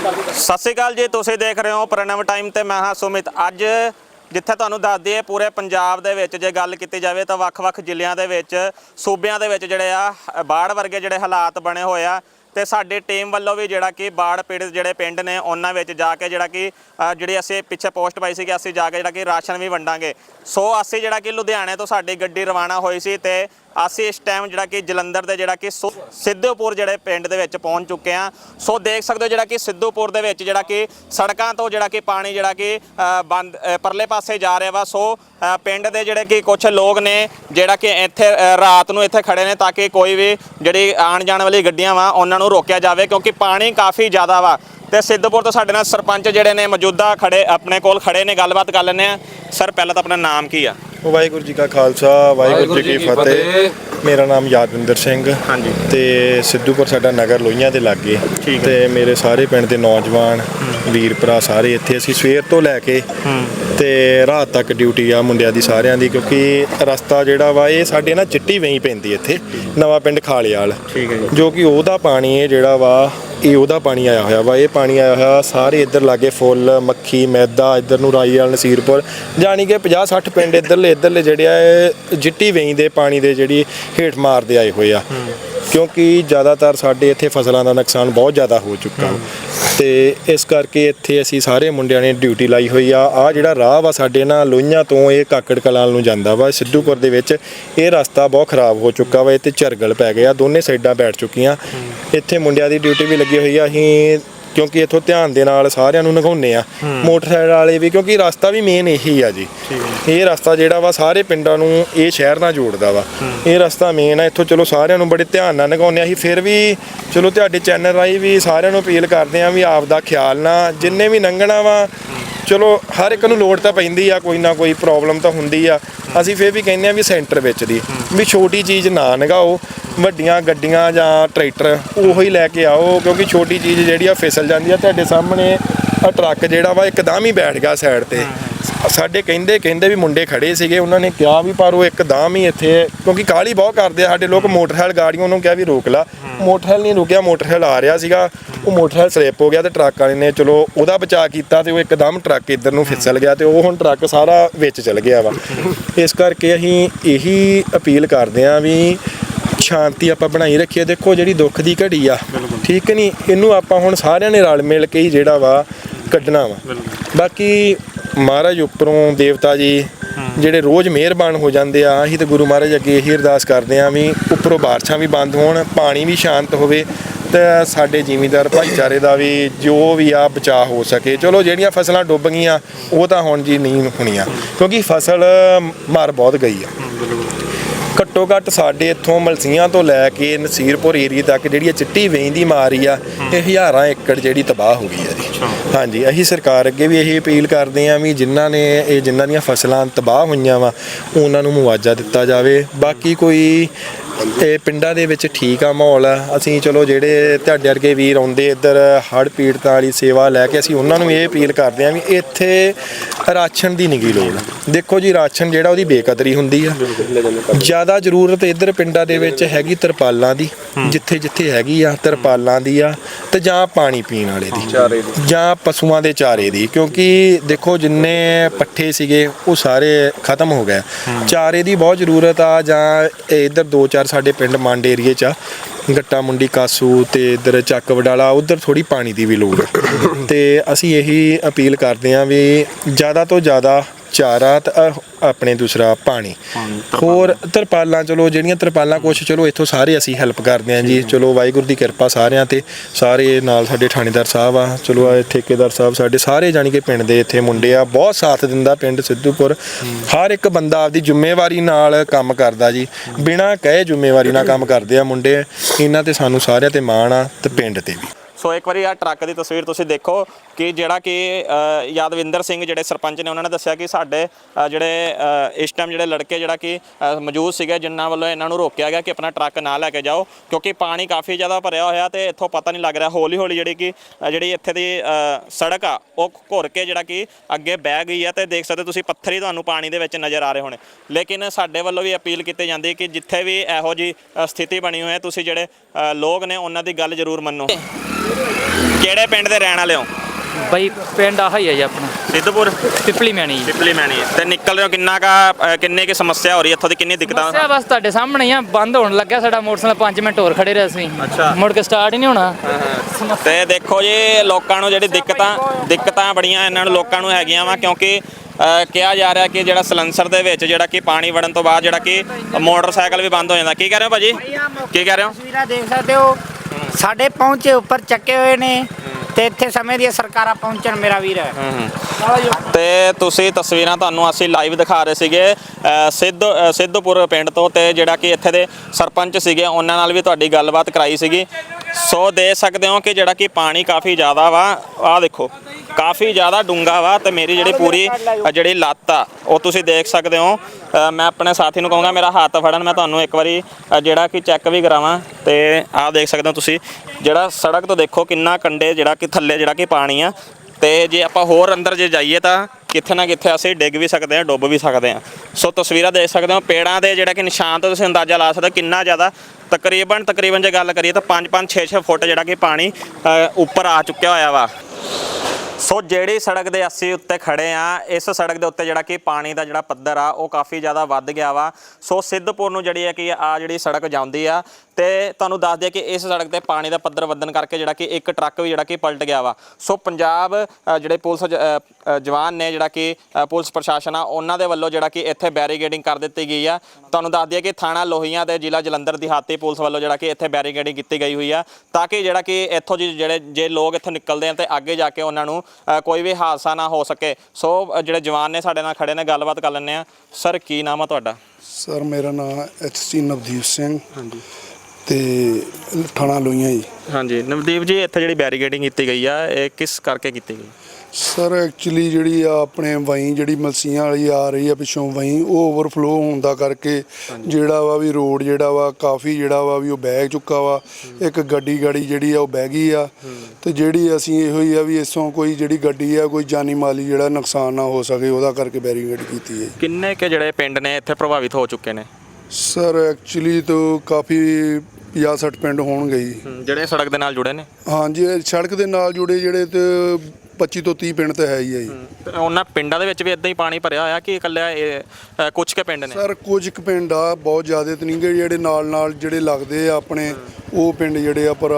ਸਤਿ ਸ਼੍ਰੀ ਅਕਾਲ ਜੀ ਤੁਸੀਂ ਦੇਖ ਰਹੇ ਹੋ ਪ੍ਰਣਵ ਟਾਈਮ ਤੇ ਮੈਂ ਹਾਂ ਸੁਮਿਤ। ਅੱਜ ਜਿੱਥੇ ਤੁਹਾਨੂੰ ਦੱਸ ਦਈਏ ਪੂਰੇ ਪੰਜਾਬ ਦੇ ਵਿੱਚ ਜੇ ਗੱਲ ਕੀਤੀ ਜਾਵੇ ਤਾਂ ਵੱਖ-ਵੱਖ ਜ਼ਿਲ੍ਹਿਆਂ ਦੇ ਵਿੱਚ ਸੂਬਿਆਂ ਦੇ ਵਿੱਚ ਜਿਹੜੇ ਆ ਬਾੜ ਵਰਗੇ ਜਿਹੜੇ ਹਾਲਾਤ ਬਣੇ ਹੋਏ ਆ ਤੇ ਸਾਡੀ ਟੀਮ ਵੱਲੋਂ ਵੀ ਜਿਹੜਾ ਕਿ ਬਾੜ ਪੀੜਤ ਜਿਹੜੇ ਪਿੰਡ ਨੇ ਉਹਨਾਂ ਵਿੱਚ ਜਾ ਕੇ ਜਿਹੜਾ ਕਿ ਅ, ਜਿਹੜੀ ਅਸੀਂ ਪਿੱਛੇ ਪੋਸਟ ਪਾਈ ਸੀ ਕਿ ਅਸੀਂ ਜਾ ਕੇ ਜਿਹੜਾ ਕਿ ਰਾਸ਼ਨ ਵੀ ਵੰਡਾਂਗੇ। ਸੋ ਅਸੀਂ ਜਿਹੜਾ ਕਿ ਲੁਧਿਆਣੇ ਤੋਂ ਸਾਡੀ ਗੱਡੀ ਰਵਾਨਾ ਹੋਈ ਸੀ ਤੇ ਅਸੀਂ ਇਸ ਟਾਈਮ ਜਿਹੜਾ ਕਿ ਜਲੰਧਰ ਦੇ ਜਿਹੜਾ ਕਿ ਸੁ- ਸਿੱਧੂਪੁਰ ਜਿਹੜੇ ਪਿੰਡ ਦੇ ਵਿੱਚ ਪਹੁੰਚ ਚੁੱਕੇ ਆ ਸੋ ਦੇਖ ਸਕਦੇ ਹੋ ਜਿਹੜਾ ਕਿ ਸਿੱਧੂਪੁਰ ਦੇ ਵਿੱਚ ਜਿਹੜਾ ਕਿ ਸੜਕਾਂ ਤੋਂ ਜਿਹੜਾ ਕਿ ਪਾਣੀ ਜਿਹੜਾ ਕਿ ਬੰਦ ਪਰਲੇ ਪਾਸੇ ਜਾ ਰਿਹਾ ਵਾ। ਸੋ ਪਿੰਡ ਦੇ ਜਿਹੜੇ ਕਿ ਕੁਝ ਲੋਕ ਨੇ ਜਿਹੜਾ ਕਿ ਇੱਥੇ ਰਾਤ ਨੂੰ ਇੱਥੇ ਖੜੇ ਨੇ ਤਾਂ ਕਿ ਕੋਈ ਵੀ ਜਿਹੜੀ ਆਉਣ ਜਾਣ ਵਾਲੀ ਗੱਡੀਆਂ ਵਾ ਉਹਨਾਂ ਨੂੰ ਰੋਕਿਆ ਜਾਵੇ ਕਿਉਂਕਿ ਪਾਣੀ ਕਾਫੀ ਜ਼ਿਆਦਾ ਵਾ। ਤੇ ਸਿੱਧੂਪੁਰ ਤੋਂ ਸਾਡੇ ਨਾਲ ਸਰਪੰਚ ਜਿਹੜੇ ਨੇ ਮੌਜੂਦਾ ਖੜੇ, ਆਪਣੇ ਕੋਲ ਖੜੇ ਨੇ। ਗੱਲਬਾਤ ਕਰ ਲੈਂਦੇ ਆ ਸਰ, ਪਹਿਲਾਂ ਤਾਂ ਆਪਣਾ ਨਾਮ ਕੀ ਆ? ਵਾਹਿਗੁਰੂ ਜੀ ਕਾ ਖਾਲਸਾ ਵਾਹਿਗੁਰੂ ਜੀ ਕੀ ਫਤਿਹ। ਮੇਰਾ ਨਾਮ ਯਾਦਵਿੰਦਰ ਸਿੰਘ। ਹਾਂਜੀ। ਤੇ ਸਿੱਧੂਪੁਰ ਸਾਡਾ ਨਗਰ ਲੋਹੀਆਂ ਦੇ ਲਾਗੇ। ਤੇ ਮੇਰੇ ਸਾਰੇ ਪਿੰਡ ਦੇ ਨੌਜਵਾਨ ਵੀਰ ਭਰਾ ਸਾਰੇ ਇੱਥੇ ਅਸੀਂ ਸਵੇਰ ਤੋਂ ਲੈ ਕੇ ਤੇ ਰਾਤ ਤੱਕ ਡਿਊਟੀ ਆ ਮੁੰਡਿਆਂ ਦੀ ਸਾਰਿਆਂ ਦੀ ਕਿਉਂਕਿ ਰਸਤਾ ਜਿਹੜਾ ਵਾ ਇਹ ਸਾਡੇ ਨਾ ਚਿੱਟੀ ਵਹੀਂ ਪੈਂਦੀ ਇੱਥੇ ਨਵਾਂ ਪਿੰਡ ਹੈ ਜੀ। ਜੋ ਕਿ ਉਹਦਾ ਪਾਣੀ ਇਹ ਜਿਹੜਾ ਵਾ ਇਹ ਉਹਦਾ ਪਾਣੀ ਆਇਆ ਹੋਇਆ ਵਾ, ਇਹ ਪਾਣੀ ਆਇਆ ਹੋਇਆ ਸਾਰੇ ਇੱਧਰ ਲਾਗੇ ਫੁੱਲ, ਮੱਖੀ, ਮੈਦਾ ਇੱਧਰ ਨੂੰ ਰਾਈਵਾਲ ਨਸੀਰਪੁਰ, ਜਾਣੀ ਕਿ 50 60 ਪਿੰਡ ਇੱਧਰਲੇ ਇੱਧਰਲੇ ਜਿਹੜੇ ਆ, ਇਹ ਜਿੱਟੀ ਵੇਈ ਦੇ ਪਾਣੀ ਦੇ ਜਿਹੜੀ ਹੇਠ ਮਾਰਦੇ ਆਏ ਹੋਏ ਆ। ਕਿਉਂਕਿ ਜ਼ਿਆਦਾਤਰ ਸਾਡੇ ਇੱਥੇ ਫਸਲਾਂ ਦਾ ਨੁਕਸਾਨ ਬਹੁਤ ਜ਼ਿਆਦਾ ਹੋ ਚੁੱਕਾ ਤੇ ਇਸ ਕਰਕੇ ਇੱਥੇ ਅਸੀਂ ਸਾਰੇ ਮੁੰਡਿਆਂ ਨੇ ਡਿਊਟੀ ਲਾਈ ਹੋਈ ਆ। ਆ ਜਿਹੜਾ ਰਾਹ ਵਾ ਸਾਡੇ ਨਾਲ ਲੋਹੀਆਂ ਤੋਂ ਇਹ ਕਾਕੜ ਕਲਾਲ ਨੂੰ ਜਾਂਦਾ ਵਾ। ਸਿੱਧੂਪੁਰ ਦੇ ਵਿੱਚ ਇਹ ਰਸਤਾ ਬਹੁਤ ਖਰਾਬ ਹੋ ਚੁੱਕਾ ਵਾ। ਇੱਥੇ ਝਰਗਲ ਪੈ ਗਿਆ ਦੋਨੇ ਸਾਈਡਾਂ ਬੈਠ ਚੁੱਕੀਆਂ। ਇੱਥੇ ਮੁੰਡਿਆਂ ਦੀ ਡਿਊਟੀ ਵੀ ਲੱਗੀ ਹੋਈ ਆ। ਅਸੀਂ ਕਿਉਂਕਿ ਇੱਥੋਂ ਧਿਆਨ ਦੇ ਨਾਲ ਸਾਰਿਆਂ ਨੂੰ ਨਗਾਉਂਦੇ ਆ। ਮੋਟਰਸਾਈਕਲ ਵਾਲੇ ਵੀ ਕਿਉਂਕਿ ਰਸਤਾ ਵੀ ਮੇਨ ਇਹੀ ਆ ਜੀ। ਇਹ ਰਸਤਾ ਜਿਹੜਾ ਵਾ ਸਾਰੇ ਪਿੰਡਾਂ ਨੂੰ ਇਹ ਸ਼ਹਿਰ ਨਾਲ ਜੋੜਦਾ ਵਾ। ਇਹ ਰਸਤਾ ਮੇਨ ਆ ਇੱਥੋਂ ਚਲੋ ਸਾਰਿਆਂ ਨੂੰ ਬੜੇ ਧਿਆਨ ਨਾਲ ਨਗਾਉਂਦੇ ਆ। ਅਸੀਂ ਫਿਰ ਵੀ ਚਲੋ ਤੁਹਾਡੇ ਚੈਨਲ ਰਾਹੀਂ ਵੀ ਸਾਰਿਆਂ ਨੂੰ ਅਪੀਲ ਕਰਦੇ ਆ ਵੀ ਆਪ ਦਾ ਖਿਆਲ ਨਾ ਜਿੰਨੇ ਵੀ ਲੰਘਣਾ ਵਾ ਚਲੋ, ਹਰ ਇੱਕ ਨੂੰ ਲੋੜ ਤਾਂ ਪੈਂਦੀ ਆ, ਕੋਈ ਨਾ ਕੋਈ ਪ੍ਰੋਬਲਮ ਤਾਂ ਹੁੰਦੀ ਆ। ਅਸੀਂ ਫਿਰ ਵੀ ਕਹਿੰਦੇ ਆ ਵੀ ਸੈਂਟਰ ਵਿੱਚ ਦੀ, ਵੀ ਛੋਟੀ ਚੀਜ਼ ਨਾ ਨਗਾਓ, ਵੱਡੀਆਂ ਗੱਡੀਆਂ ਜਾਂ ਟਰੈਕਟਰ ਉਹੋ ਹੀ ਲੈ ਕੇ ਆਓ, ਕਿਉਂਕਿ ਛੋਟੀ ਚੀਜ਼ ਜਿਹੜੀ ਆ ਫਿਸਲ ਜਾਂਦੀ ਆ, ਤੁਹਾਡੇ ਸਾਹਮਣੇ ਆ ਟਰੱਕ ਜਿਹੜਾ ਵਾ ਇੱਕਦਮ ਹੀ ਬੈਠ ਗਿਆ ਸਾਈਡ ਤੇ। ਸਾਡੇ ਕਹਿੰਦੇ ਕਹਿੰਦੇ ਵੀ ਮੁੰਡੇ ਖੜੇ ਸੀਗੇ, ਉਹਨਾਂ ਨੇ ਕਿਹਾ ਵੀ ਪਰ ਉਹ ਇੱਕਦਮ ਹੀ ਇੱਥੇ, ਕਿਉਂਕਿ ਕਾਲੀ ਬਹੁਤ ਕਰਦੇ ਆ, ਸਾਡੇ ਲੋਕ ਮੋਟਰਸਾਈਕਲ ਗਾੜੀਆਂ, ਉਹਨੂੰ ਕਿਹਾ ਵੀ ਰੋਕ ਲਾ। ਮੋਟਰਸਾਈਕਲ ਨਹੀਂ ਰੁਕਿਆ ਮੋਟਰਸਾਈਕਲ ਆ ਰਿਹਾ ਸੀਗਾ। ਉਹ ਮੋਟਰਸਾਈਕਲ ਸਲਿੱਪ ਹੋ ਗਿਆ ਤੇ ਟਰੱਕ ਵਾਲੇ ਨੇ ਚਲੋ ਉਹਦਾ ਬਚਾਅ ਕੀਤਾ ਤੇ ਉਹ ਇੱਕਦਮ ਟਰੱਕ ਇੱਧਰ ਨੂੰ ਫਿਸਲ ਗਿਆ ਤੇ ਉਹ ਹੁਣ ਟਰੱਕ ਸਾਰਾ ਵਿੱਚ ਚਲ ਗਿਆ ਵਾ। ਇਸ ਕਰਕੇ ਅਸੀਂ ਇਹੀ ਅਪੀਲ ਕਰਦੇ ਆ ਵੀ ਸ਼ਾਂਤੀ ਆਪਾਂ ਬਣਾਈ ਰੱਖੀਏ। ਦੇਖੋ ਜਿਹੜੀ ਦੁੱਖ ਦੀ ਘੜੀ ਆ ਠੀਕ ਨਹੀਂ ਇਹਨੂੰ ਆਪਾਂ ਹੁਣ ਸਾਰਿਆਂ ਨੇ ਰਲ ਮਿਲ ਕੇ ਹੀ ਜਿਹੜਾ ਵਾ ਕੱਢਣਾ ਵਾ। ਬਾਕੀ ਮਹਾਰਾਜ ਉੱਪਰੋਂ ਦੇਵਤਾ ਜੀ ਜਿਹੜੇ ਰੋਜ਼ ਮਿਹਰਬਾਨ ਹੋ ਜਾਂਦੇ ਆ ਅਸੀਂ ਤੇ ਗੁਰੂ ਮਹਾਰਾਜ ਅੱਗੇ ਇਹੀ ਅਰਦਾਸ ਕਰਦੇ ਆ ਵੀ ਉੱਪਰੋਂ ਬਾਰਿਸ਼ਾਂ ਵੀ ਬੰਦ ਹੋਣ ਪਾਣੀ ਵੀ ਸ਼ਾਂਤ ਹੋਵੇ ਤੇ ਸਾਡੇ ਜ਼ਿਮੀਂਦਾਰ ਭਾਈਚਾਰੇ ਦਾ ਵੀ ਜੋ ਵੀ ਆ ਬਚਾਅ ਹੋ ਸਕੇ। ਚਲੋ ਜਿਹੜੀਆਂ ਫਸਲਾਂ ਡੁੱਬ ਗਈਆਂ ਉਹ ਤਾਂ ਹੁਣ ਜੀ ਨਹੀਂ ਹੋਣੀਆਂ ਕਿਉਂਕਿ ਫਸਲ ਮਰ ਬਹੁਤ ਗਈ ਆ। ਘੱਟੋ ਘੱਟ ਸਾਡੇ ਇੱਥੋਂ ਮਲਸੀਆਂ ਤੋਂ ਲੈ ਕੇ ਨਸੀਰਪੁਰ ਏਰੀਆ ਤੱਕ ਜਿਹੜੀ ਇਹ ਚਿੱਟੀ ਵੇਂਦੀ ਮਾਰੀ ਆ ਇਹ ਹਜ਼ਾਰਾਂ ਏਕੜ ਜਿਹੜੀ ਤਬਾਹ ਹੋ ਗਈ ਆ ਜੀ। ਹਾਂਜੀ ਅਸੀਂ ਸਰਕਾਰ ਅੱਗੇ ਵੀ ਇਹੀ ਅਪੀਲ ਕਰਦੇ ਆ ਵੀ ਜਿਨ੍ਹਾਂ ਨੇ ਇਹ ਜਿਨ੍ਹਾਂ ਦੀਆਂ ਫਸਲਾਂ ਤਬਾਹ ਹੋਈਆਂ ਵਾ ਉਹਨਾਂ ਨੂੰ ਮੁਆਵਜ਼ਾ ਦਿੱਤਾ ਜਾਵੇ। ਬਾਕੀ ਕੋਈ ਇਹ ਪਿੰਡਾਂ ਦੇ ਵਿੱਚ ਠੀਕ ਆ ਮਾਹੌਲ ਅਸੀਂ ਚਲੋ ਜਿਹੜੇ ਤੁਹਾਡੇ ਵਰਗੇ ਵੀਰ ਆਉਂਦੇ ਇੱਧਰ ਹੜ੍ਹ ਪੀੜਤਾਂ ਵਾਲੀ ਸੇਵਾ ਲੈ ਕੇ ਅਸੀਂ ਉਹਨਾਂ ਨੂੰ ਇਹ ਅਪੀਲ ਕਰਦੇ ਆ ਵੀ ਇੱਥੇ ਰਾਸ਼ਨ ਦੀ ਨਹੀਂ ਗੀ ਲੋੜ ਦੇਖੋ ਜੀ ਰਾਸ਼ਨ ਜਿਹੜਾ ਉਹਦੀ ਬੇਕਦਰੀ ਹੁੰਦੀ ਆ। ਜ਼ਿਆਦਾ ਜ਼ਰੂਰਤ ਇੱਧਰ ਪਿੰਡਾਂ ਦੇ ਵਿੱਚ ਹੈਗੀ ਤਰਪਾਲਾਂ ਦੀ। ਜਿੱਥੇ ਜਿੱਥੇ ਹੈਗੀ ਆ ਤਰਪਾਲਾਂ ਦੀ ਆ ਤੇ ਜਾਂ ਪਾਣੀ ਪੀਣ ਵਾਲੇ ਦੀ। ਜਾਂ ਪਸ਼ੂਆਂ ਦੇ ਚਾਰੇ ਦੀ ਕਿਉਂਕਿ ਦੇਖੋ ਜਿੰਨੇ ਪੱਠੇ ਸੀਗੇ ਉਹ ਸਾਰੇ ਖਤਮ ਹੋ ਗਏ। ਚਾਰੇ ਦੀ ਬਹੁਤ ਜ਼ਰੂਰਤ ਆ ਜਾਂ ਇੱਧਰ ਦੋ ਚਾਰ ਸਾਡੇ ਪਿੰਡ ਮੰਡ ਏਰੀਏ ਚ ਆ ਗੱਟਾ ਮੁੰਡੀ ਕਾਸੂ ਤੇ ਇੱਧਰ ਚੱਕ ਵਡਾਲਾ ਉਧਰ ਥੋੜੀ ਪਾਣੀ ਦੀ ਵੀ ਲੋੜ ਆ। ਤੇ ਅਸੀਂ ਇਹੀ ਅਪੀਲ ਕਰਦੇ ਹਾਂ ਵੀ ਜ਼ਿਆਦਾ ਤੋਂ ਜ਼ਿਆਦਾ ਚਾਰਾ ਤੇ ਆਪਣੇ ਦੂਸਰਾ ਪਾਣੀ। ਹੋਰ ਤਰਪਾਲਾਂ ਚਲੋ ਜਿਹੜੀਆਂ ਤਰਪਾਲਾਂ ਕੁਛ ਚਲੋ ਇੱਥੋਂ ਸਾਰੇ ਅਸੀਂ ਹੈਲਪ ਕਰਦੇ ਹਾਂ ਜੀ। ਚਲੋ ਵਾਹਿਗੁਰੂ ਦੀ ਕਿਰਪਾ ਸਾਰਿਆਂ ਤੇ। ਸਾਰੇ ਨਾਲ ਸਾਡੇ ਥਾਣੇਦਾਰ ਸਾਹਿਬ ਆ। ਚਲੋ ਆ ਠੇਕੇਦਾਰ ਸਾਹਿਬ ਸਾਡੇ ਸਾਰੇ ਜਾਣੀ ਕਿ ਪਿੰਡ ਦੇ ਇੱਥੇ ਮੁੰਡੇ ਆ। ਬਹੁਤ ਸਾਥ ਦਿੰਦਾ ਪਿੰਡ ਸਿੱਧੂਪੁਰ। ਹਰ ਇੱਕ ਬੰਦਾ ਆਪਦੀ ਜ਼ਿੰਮੇਵਾਰੀ ਨਾਲ ਕੰਮ ਕਰਦਾ ਜੀ। ਬਿਨਾਂ ਕਹੇ ਜ਼ਿੰਮੇਵਾਰੀ ਨਾਲ ਕੰਮ ਕਰਦੇ ਆ ਮੁੰਡੇ। ਇਹਨਾਂ ਤੇ ਸਾਨੂੰ ਸਾਰਿਆਂ ਤੇ ਮਾਣ ਆ ਤੇ ਪਿੰਡ ਤੇ ਵੀ। ਸੋ ਇੱਕ ਵਾਰੀ ਆ ਟਰੱਕ ਦੀ ਤਸਵੀਰ ਤੁਸੀਂ ਦੇਖੋ ਕਿ ਜਿਹੜਾ ਕਿ ਯਾਦਵਿੰਦਰ ਸਿੰਘ ਜਿਹੜੇ ਸਰਪੰਚ ਨੇ ਉਹਨਾਂ ਨੇ ਦੱਸਿਆ ਕਿ ਸਾਡੇ ਜਿਹੜੇ ਇਸ ਟਾਈਮ ਜਿਹੜੇ ਲੜਕੇ ਜਿਹੜਾ ਕਿ ਮੌਜੂਦ ਸੀਗੇ ਜਿਨ੍ਹਾਂ ਵੱਲੋਂ ਇਹਨਾਂ ਨੂੰ ਰੋਕਿਆ ਗਿਆ ਕਿ ਆਪਣਾ ਟਰੱਕ ਨਾ ਲੈ ਕੇ ਜਾਓ ਕਿਉਂਕਿ ਪਾਣੀ ਕਾਫੀ ਜ਼ਿਆਦਾ ਭਰਿਆ ਹੋਇਆ ਤੇ ਇੱਥੋਂ ਪਤਾ ਨਹੀਂ ਲੱਗ ਰਿਹਾ ਹੌਲੀ ਹੌਲੀ ਜਿਹੜੀ ਕਿ ਜਿਹੜੀ ਇੱਥੇ ਦੀ ਸੜਕ ਆ, ਉਹ ਘੁਰ ਕੇ ਜਿਹੜਾ ਕਿ ਅੱਗੇ ਬਹਿ ਗਈ ਆ ਤੇ ਦੇਖ ਸਕਦੇ ਤੁਸੀਂ ਪੱਥਰ ਹੀ ਤੁਹਾਨੂੰ ਪਾਣੀ ਦੇ ਵਿੱਚ ਨਜ਼ਰ ਆ ਰਹੇ ਹੋਣੇ। ਲੇਕਿਨ ਸਾਡੇ ਵੱਲੋਂ ਵੀ ਅਪੀਲ ਕੀਤੀ ਜਾਂਦੀ ਹੈ ਕਿ ਜਿੱਥੇ ਵੀ ਇਹੋ ਜੀ ਸਥਿਤੀ ਬਣੀ ਹੋਈ ਹੈ ਤੁਸੀਂ ਜਿਹੜੇ ਲੋਕ ਨੇ ਉਹਨਾਂ ਦੀ ਗੱਲ ਜ਼ਰੂਰ ਮੰਨੋ। ਕਿਹੜੇ ਪਿੰਡ ਦੇ ਰਹਿਣ ਵਾਲੇ ਹੋ? ਬਈ ਪਿੰਡ ਆਹ ਹੀ ਹੈ ਜੀ ਆਪਣਾ। ਸਿੱਧਪੁਰ? ਪਿਪਲੀ ਮੈਣੀ ਜੀ। ਪਿਪਲੀ ਮੈਣੀ ਤੇ ਨਿਕਲ ਰਹੇ ਹੋ ਕਿੰਨਾ ਕਾ ਕਿੰਨੇ ਕੀ ਸਮੱਸਿਆ ਹੋ ਰਹੀ ਇੱਥੋਂ ਦੀ ਕਿੰਨੀ ਦਿੱਕਤਾਂ? ਸਮੱਸਿਆ ਬਸ ਤੁਹਾਡੇ ਸਾਹਮਣੇ ਹੀ ਆ। ਬੰਦ ਹੋਣ ਲੱਗਿਆ ਸਾਡਾ ਮੋਟਰਸਾਈਕਲ 5 ਮਿੰਟ ਹੋਰ ਖੜੇ ਰਹੇ ਸੀ ਅੱਛਾ। ਮੁੜ ਕੇ ਸਟਾਰਟ ਹੀ ਨਹੀਂ ਹੋਣਾ। ਤੇ ਦੇਖੋ ਜੀ ਲੋਕਾਂ ਨੂੰ ਜਿਹੜੀ ਦਿੱਕਤਾਂ ਦਿੱਕਤਾਂ ਬੜੀਆਂ ਇਹਨਾਂ ਨੂੰ ਲੋਕਾਂ ਨੂੰ ਹੈਗੀਆਂ ਵਾ ਕਿਉਂਕਿ ਕਿਹਾ ਜਾ ਰਿਹਾ ਕਿ ਜਿਹੜਾ ਸਲੈਂਸਰ ਦੇ ਵਿੱਚ ਜਿਹੜਾ ਕਿ ਪਾਣੀ ਵੜਨ ਤੋਂ ਬਾਅਦ ਜਿਹੜਾ ਕਿ ਮੋਟਰਸਾਈਕਲ ਵੀ ਬੰਦ ਹੋ ਜਾਂਦਾ। ਕੀ ਕਹਿ ਰਹੇ ਹੋ ਭਾਜੀ? ਕੀ ਕਹਿ ਰਹੇ ਹੋ? ਤਸਵੀਰਾਂ ਦੇਖ ਸਕਦੇ ਹੋ। ਸਾਡੇ ਪਹੁੰਚੇ ਉੱਪਰ ਚੱਕੇ ਹੋਏ ਨੇ ਤੇ ਇੱਥੇ ਸਮੇਂ ਦੀਆਂ ਸਰਕਾਰਾਂ ਪਹੁੰਚਣ ਮੇਰਾ ਵੀਰ ਹੈ। ਤੇ ਤੁਸੀਂ ਤਸਵੀਰਾਂ ਤੁਹਾਨੂੰ ਅਸੀਂ ਲਾਈਵ ਦਿਖਾ ਰਹੇ ਸੀਗੇ ਸਿੱਧ ਸਿੱਧਪੁਰ ਪਿੰਡ ਤੋਂ ਤੇ ਜਿਹੜਾ ਕਿ ਇੱਥੇ ਦੇ ਸਰਪੰਚ ਸੀਗੇ ਉਹਨਾਂ ਨਾਲ ਵੀ ਤੁਹਾਡੀ ਗੱਲਬਾਤ ਕਰਾਈ ਸੀਗੀ। ਸੋ ਦੇ ਸਕਦੇ ਹੋ ਕਿ ਜਿਹੜਾ ਕਿ ਪਾਣੀ ਕਾਫੀ ਜ਼ਿਆਦਾ ਵਾ ਆਹ ਦੇਖੋ ਕਾਫੀ ਜ਼ਿਆਦਾ ਡੂੰਗਾ ਵਾ ਤੇ ਮੇਰੀ ਜਿਹੜੀ ਪੂਰੀ ਅ, ਜਿਹੜੀ ਲੱਤ ਆ ਉਹ ਤੁਸੀਂ ਦੇਖ ਸਕਦੇ ਹੋ। ਅ, ਮੈਂ ਆਪਣੇ ਸਾਥੀ ਨੂੰ ਕਹੂੰਗਾ ਮੇਰਾ ਹੱਥ ਫੜਨ ਮੈਂ ਤੁਹਾਨੂੰ ਇੱਕ ਵਾਰੀ ਅ, ਜਿਹੜਾ ਕਿ ਚੈੱਕ ਵੀ ਕਰਾਵਾਂ ਤੇ ਆਹ ਦੇਖ ਸਕਦੇ ਹੋ ਤੁਸੀਂ। ਜਿਹੜਾ ਸੜਕ ਤੋਂ ਦੇਖੋ ਕਿੰਨਾ ਕੰਡੇ ਜਿਹੜਾ ਕਿ ਥੱਲੇ ਜਿਹੜਾ ਕਿ ਪਾਣੀ ਆ ਤੇ ਜੇ ਆਪਾਂ ਹੋਰ ਅੰਦਰ ਜੇ ਜਾਈਏ ਤਾਂ ਕਿੱਥੇ ਨਾ ਕਿੱਥੇ ਅਸੀਂ ਡਿੱਗ ਵੀ ਸਕਦੇ ਹਾਂ ਡੁੱਬ ਵੀ ਸਕਦੇ ਹਾਂ। ਸੋ ਤਸਵੀਰਾਂ ਦੇਖ ਸਕਦੇ ਹੋ ਪੇੜਾਂ ਦੇ ਜਿਹੜਾ ਕਿ ਨਿਸ਼ਾਨ ਤੋਂ ਤੁਸੀਂ ਅੰਦਾਜ਼ਾ ਲਾ ਸਕਦੇ ਹੋ ਕਿੰਨਾ ਜ਼ਿਆਦਾ। ਤਕਰੀਬਨ ਤਕਰੀਬਨ ਜੇ ਗੱਲ ਕਰੀਏ ਤਾਂ 5 5 6 6 ਫੁੱਟ ਜਿਹੜਾ ਕਿ ਪਾਣੀ ਅ, ਉੱਪਰ ਆ ਚੁੱਕਿਆ ਹੋਇਆ ਵਾ। ਸੋ ਜਿਹੜੀ ਸੜਕ ਦੇ ਅਸੀਂ ਉੱਤੇ ਖੜੇ ਆ, ਇਸ ਸੜਕ ਦੇ ਉੱਤੇ ਜਿਹੜਾ ਕਿ ਪਾਣੀ ਦਾ ਜਿਹੜਾ ਪੱਧਰ ਆ, ਉਹ ਕਾਫੀ ਜ਼ਿਆਦਾ ਵੱਧ ਗਿਆ ਵਾ। ਸੋ ਸਿੱਧਪੁਰ ਨੂੰ ਜਿਹੜੀ ਹੈ ਕਿ ਆ ਜਿਹੜੀ ਸੜਕ ਜਾਂਦੀ ਆ, ਤੇ ਤੁਹਾਨੂੰ ਦੱਸ ਦਈਏ ਕਿ ਇਸ ਸੜਕ ਤੇ ਪਾਣੀ ਦਾ ਪੱਧਰ ਵਧਣ ਕਰਕੇ ਜਿਹੜਾ ਕਿ ਇੱਕ ਟਰੱਕ ਵੀ ਜਿਹੜਾ ਕਿ ਪਲਟ ਗਿਆ ਵਾ। ਸੋ ਪੰਜਾਬ ਜਿਹੜੇ ਪੁਲਿਸ ਜ- ਜਵਾਨ ਨੇ ਜਿਹੜਾ ਕਿ ਪੁਲਿਸ ਪ੍ਰਸ਼ਾਸਨ ਆ, ਉਹਨਾਂ ਦੇ ਵੱਲੋਂ ਜਿਹੜਾ ਕਿ ਇੱਥੇ ਬੈਰੀਗੇਡਿੰਗ ਕਰ ਦਿੱਤੀ ਗਈ ਆ। ਤੁਹਾਨੂੰ ਦੱਸ ਦਈਏ ਕਿ ਥਾਣਾ ਲੋਹੀਆਂ ਦੇ ਜ਼ਿਲ੍ਹਾ ਜਲੰਧਰ ਦਿਹਾਤੀ ਪੁਲਿਸ ਵੱਲੋਂ ਜਿਹੜਾ ਕਿ ਇੱਥੇ ਬੈਰੀਗੇਡਿੰਗ ਕੀਤੀ ਗਈ ਹੋਈ ਆ, ਤਾਂ ਕਿ ਜਿਹੜਾ ਕਿ ਇੱਥੋਂ ਜੀ ਜਿਹੜੇ, ਜੇ ਲੋਕ ਇੱਥੋਂ ਨਿਕਲਦੇ ਆ ਤੇ ਅੱਗੇ ਜਾ ਕੇ ਉਹਨਾਂ ਨੂੰ ਅ, ਕੋਈ ਵੀ ਹਾਦਸਾ ਨਾ ਹੋ ਸਕੇ। ਸੋ ਅ, ਜਿਹੜੇ ਜਵਾਨ ਨੇ ਸਾਡੇ ਨਾਲ ਖੜੇ ਨੇ ਗੱਲਬਾਤ ਕਰ ਲੈਂਦੇ ਆ ਸਰ ਕੀ ਨਾਮ ਆ ਤੁਹਾਡਾ? ਸਰ ਮੇਰਾ ਨਾਮ ਐਚ ਸੀ ਨਵਦੀਪ ਸਿੰਘ। ਹਾਂਜੀ। ਤੇ ਥਾਣਾ ਲੋਈਆਂ ਜੀ। ਹਾਂਜੀ। ਨਵਦੀਪ ਜੀ ਇੱਥੇ ਜਿਹੜੀ ਬੈਰੀਗੇਡਿੰਗ ਕੀਤੀ ਗਈ ਆ ਇਹ ਕਿਸ ਕਰਕੇ ਕੀਤੀ ਗਈ? ਸਰ ਐਕਚੁਅਲੀ ਜਿਹੜੀ ਆ ਆਪਣੇ ਵਹੀਂ ਜਿਹੜੀ ਮਲਸੀਆਂ ਵਾਲੀ ਆ ਰਹੀ ਆ ਪਿੱਛੋਂ ਵਹੀਂ ਉਹ ਓਵਰਫਲੋ ਹੋਣ ਦਾ ਕਰਕੇ ਜਿਹੜਾ ਵਾ ਵੀ ਰੋਡ ਜਿਹੜਾ ਵਾ ਕਾਫੀ ਜਿਹੜਾ ਵਾ ਵੀ ਉਹ ਬਹਿ ਚੁੱਕਾ ਵਾ। ਇੱਕ ਗੱਡੀ ਗਾੜੀ ਜਿਹੜੀ ਆ ਉਹ ਬਹਿ ਗਈ ਆ। ਤੇ ਜਿਹੜੀ ਅਸੀਂ ਇਹੋ ਹੀ ਆ ਵੀ ਇਸੋਂ ਕੋਈ ਜਿਹੜੀ ਗੱਡੀ ਆ ਕੋਈ ਜਾਨੀ ਮਾਲੀ ਜਿਹੜਾ ਨੁਕਸਾਨ ਨਾ ਹੋ ਸਕੇ ਉਹਦਾ ਕਰਕੇ ਬੈਰੀਗੇਡ ਕੀਤੀ ਹੈ। ਕਿੰਨੇ ਕੇ ਜਿਹੜੇ ਪਿੰਡ ਨੇ ਇੱਥੇ ਪ੍ਰਭਾਵਿਤ ਹੋ ਚੁੱਕੇ ਨੇ? ਸਰ ਐਕਚੁਅਲੀ ਤੋਂ ਕਾਫੀ 50 60 ਪਿੰਡ ਹੋਣਗੇ ਜੀ। ਜਿਹੜੇ ਸੜਕ ਦੇ ਨਾਲ ਜੁੜੇ ਨੇ? ਹਾਂਜੀ ਸੜਕ ਦੇ ਨਾਲ ਜੁੜੇ ਜਿਹੜੇ ਤੇ 25 ਤੋਂ 30 ਪਿੰਡ ਤੇ ਹੈ ਹੀ ਆ ਜੀ। ਤੇ ਉਹਨਾਂ ਪਿੰਡਾਂ ਦੇ ਵਿੱਚ ਵੀ ਇਦਾਂ ਹੀ ਪਾਣੀ ਭਰਿਆ ਹੋਇਆ ਕਿ ਇਕੱਲਾ ਇਹ ਅ, ਕੁਝ ਕੇ ਪਿੰਡ ਨੇ? ਸਰ ਕੁਝ ਕੁ ਪਿੰਡ ਆ ਬਹੁਤ ਜ਼ਿਆਦਾ ਤੇ ਨਹੀਂਗੇ ਜਿਹੜੇ ਨਾਲ ਨਾਲ ਜਿਹੜੇ ਲੱਗਦੇ ਆ ਆਪਣੇ ਉਹ ਪਿੰਡ ਜਿਹੜੇ ਆ ਪਰ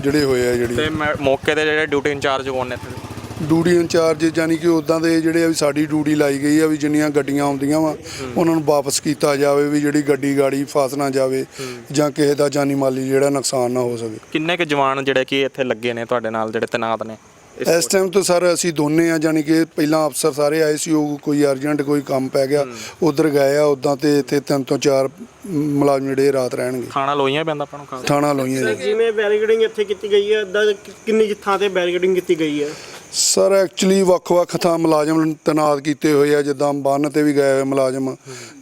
ਜਿਹੜੇ ਹੋਏ ਆ ਤੇ ਜਿਹੜੀ ਮੈਂ- ਮੌਕੇ ਤੇ ਜਿਹੜੇ ਡਿਊਟੀ ਇੰਚਾਰਜ ਕੋਣ ਨੇ ਇੱਥੇ? ਡਿਊਟੀ ਇੰਚਾਰਜ ਯਾਨੀ ਕਿ ਉਦਾਂ ਦੇ ਜਿਹੜੇ ਆ ਵੀ ਸਾਡੀ ਡਿਊਟੀ ਲਾਈ ਗਈ ਆ ਵੀ ਜਿੰਨੀਆਂ ਗੱਡੀਆਂ ਆਉਂਦੀਆਂ ਵਾ ਉਹਨਾਂ ਨੂੰ ਵਾਪਸ ਕੀਤਾ ਜਾਵੇ ਵੀ ਜਿਹੜੀ ਗੱਡੀ ਗਾੜੀ ਫਸ ਨਾ ਜਾਵੇ ਜਾਂ ਕਿਸੇ ਦਾ ਜਾਨੀ ਮਾਲੀ ਜਿਹੜਾ ਨੁਕਸਾਨ ਨਾ ਹੋ ਸਕੇ। ਕਿੰਨੇ ਕੁ ਜਵਾਨ ਜਿਹੜੇ ਕਿ ਇੱਥੇ ਲੱਗੇ ਨੇ ਤੁਹਾਡੇ ਨਾਲ ਜਿਹੜੇ ਤੈਨਾਤ ਨੇ? ਇਸ ਇਸ ਟਾਈਮ ਤੋਂ ਸਰ ਅਸੀਂ ਦੋਨੇ ਆ ਜਾਨੀ ਕਿ ਪਹਿਲਾਂ ਅਫਸਰ ਸਾਰੇ ਆਏ ਸੀ ਉਹ ਕੋਈ ਅਰਜੈਂਟ ਕੋਈ ਕੰਮ ਪੈ ਗਿਆ ਉਧਰ ਗਏ ਆ ਉਦਾਂ ਤੇ ਇੱਥੇ ਤਿੰਨ ਤੋਂ ਚਾਰ ਮੁਲਾਜ਼ਮ ਜਿਹੜੇ ਰਾਤ ਰਹਿਣਗੇ। ਖਾਣਾ ਲੋਈਆਂ ਪੈਂਦਾ ਆਪਾਂ ਨੂੰ ਖਾਸ। ਥਾਣਾ ਲੋਈਆਂ ਜੀ। ਜਿਵੇਂ ਬੈਰੀਕੇਡਿੰਗ ਇੱਥੇ ਕੀਤੀ ਗਈ ਹੈ ਇਦਾਂ ਕਿੰਨੀ ਥਾਂ ਤੇ ਬੈਰੀਕੇਡਿੰਗ ਕੀਤੀ ਗਈ ਹੈ ਸਰ ਐਕਚੁਅਲੀ ਵੱਖ-ਵੱਖ ਥਾਂ ਮੁਲਾਜ਼ਮ ਤੈਨਾਤ ਕੀਤੇ ਹੋਏ ਆ ਜਿੱਦਾਂ ਬੰਨ ਤੇ ਵੀ ਗਏ ਹੋਏ ਮੁਲਾਜ਼ਮ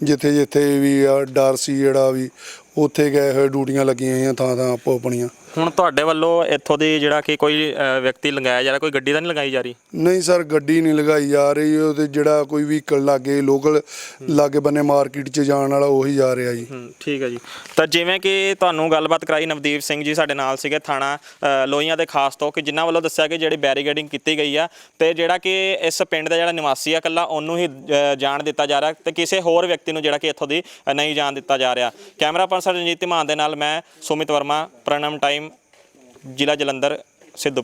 ਜਿੱਥੇ ਜਿੱਥੇ ਵੀ ਆ ਡਰ ਸੀ ਜਿਹੜਾ ਵੀ ਉੱਥੇ ਗਏ ਹੋਏ ਡਿਊਟੀਆਂ ਲੱਗੀਆਂ ਹੋਈਆਂ ਥਾਂ ਥਾਂ ਆਪੋ ਆਪਣੀਆਂ। ਹੁਣ ਤੁਹਾਡੇ ਵੱਲੋਂ ਇੱਥੋਂ ਦੀ ਜਿਹੜਾ ਕਿ ਕੋਈ ਅ, ਵਿਅਕਤੀ ਲੰਗਾਇਆ ਜਾ ਰਿਹਾ ਕੋਈ ਗੱਡੀ ਤਾਂ ਨਹੀਂ ਲਗਾਈ ਜਾ ਰਹੀ? ਨਹੀਂ ਸਰ ਗੱਡੀ ਨਹੀਂ ਲਗਾਈ ਜਾ ਰਹੀ ਉਹ ਤੇ ਜਿਹੜਾ ਕੋਈ ਵਹੀਕਲ ਲਾਗੇ ਲੋਕਲ ਲਾਗੇ ਬੰਨੇ ਮਾਰਕੀਟ 'ਚ ਜਾਣ ਵਾਲਾ ਉਹੀ ਜਾ ਰਿਹਾ ਜੀ। ਠੀਕ ਹੈ ਜੀ। ਤਾਂ ਜਿਵੇਂ ਕਿ ਤੁਹਾਨੂੰ ਗੱਲਬਾਤ ਕਰਾਈ ਨਵਦੀਪ ਸਿੰਘ ਜੀ ਸਾਡੇ ਨਾਲ ਸੀਗੇ ਥਾਣਾ ਅ, ਲੋਹੀਆਂ ਦੇ ਖਾਸ ਤੋਂ ਕਿ ਜਿਨ੍ਹਾਂ ਵੱਲੋਂ ਦੱਸਿਆ ਕਿ ਜਿਹੜੀ ਬੈਰੀਗੇਡਿੰਗ ਕੀਤੀ ਗਈ ਆ ਤੇ ਜਿਹੜਾ ਕਿ ਇਸ ਪਿੰਡ ਦਾ ਜਿਹੜਾ ਨਿਵਾਸੀ ਆ ਇਕੱਲਾ ਉਹਨੂੰ ਹੀ ਅ, ਜਾਣ ਦਿੱਤਾ ਜਾ ਰਿਹਾ ਤੇ ਕਿਸੇ ਹੋਰ ਵਿਅਕਤੀ ਨੂੰ ਜਿਹੜਾ ਕਿ ਇੱਥੋਂ ਦੀ ਅ, ਨਹੀਂ ਜਾਣ ਦਿੱਤਾ ਜਾ ਰਿਹਾ। ਕੈਮਰਾ ਪਰਸਨ ਰਣਜੀਤ ਧੀਮਾਨ ਦੇ ਨਾਲ ਮੈਂ ਸੁਮਿਤ ਵਰਮਾ ਪ੍ਰਣਮ ਟਾਈਮ ਜ਼ਿਲ੍ਹਾ ਜਲੰਧਰ ਸਿੱਧੂ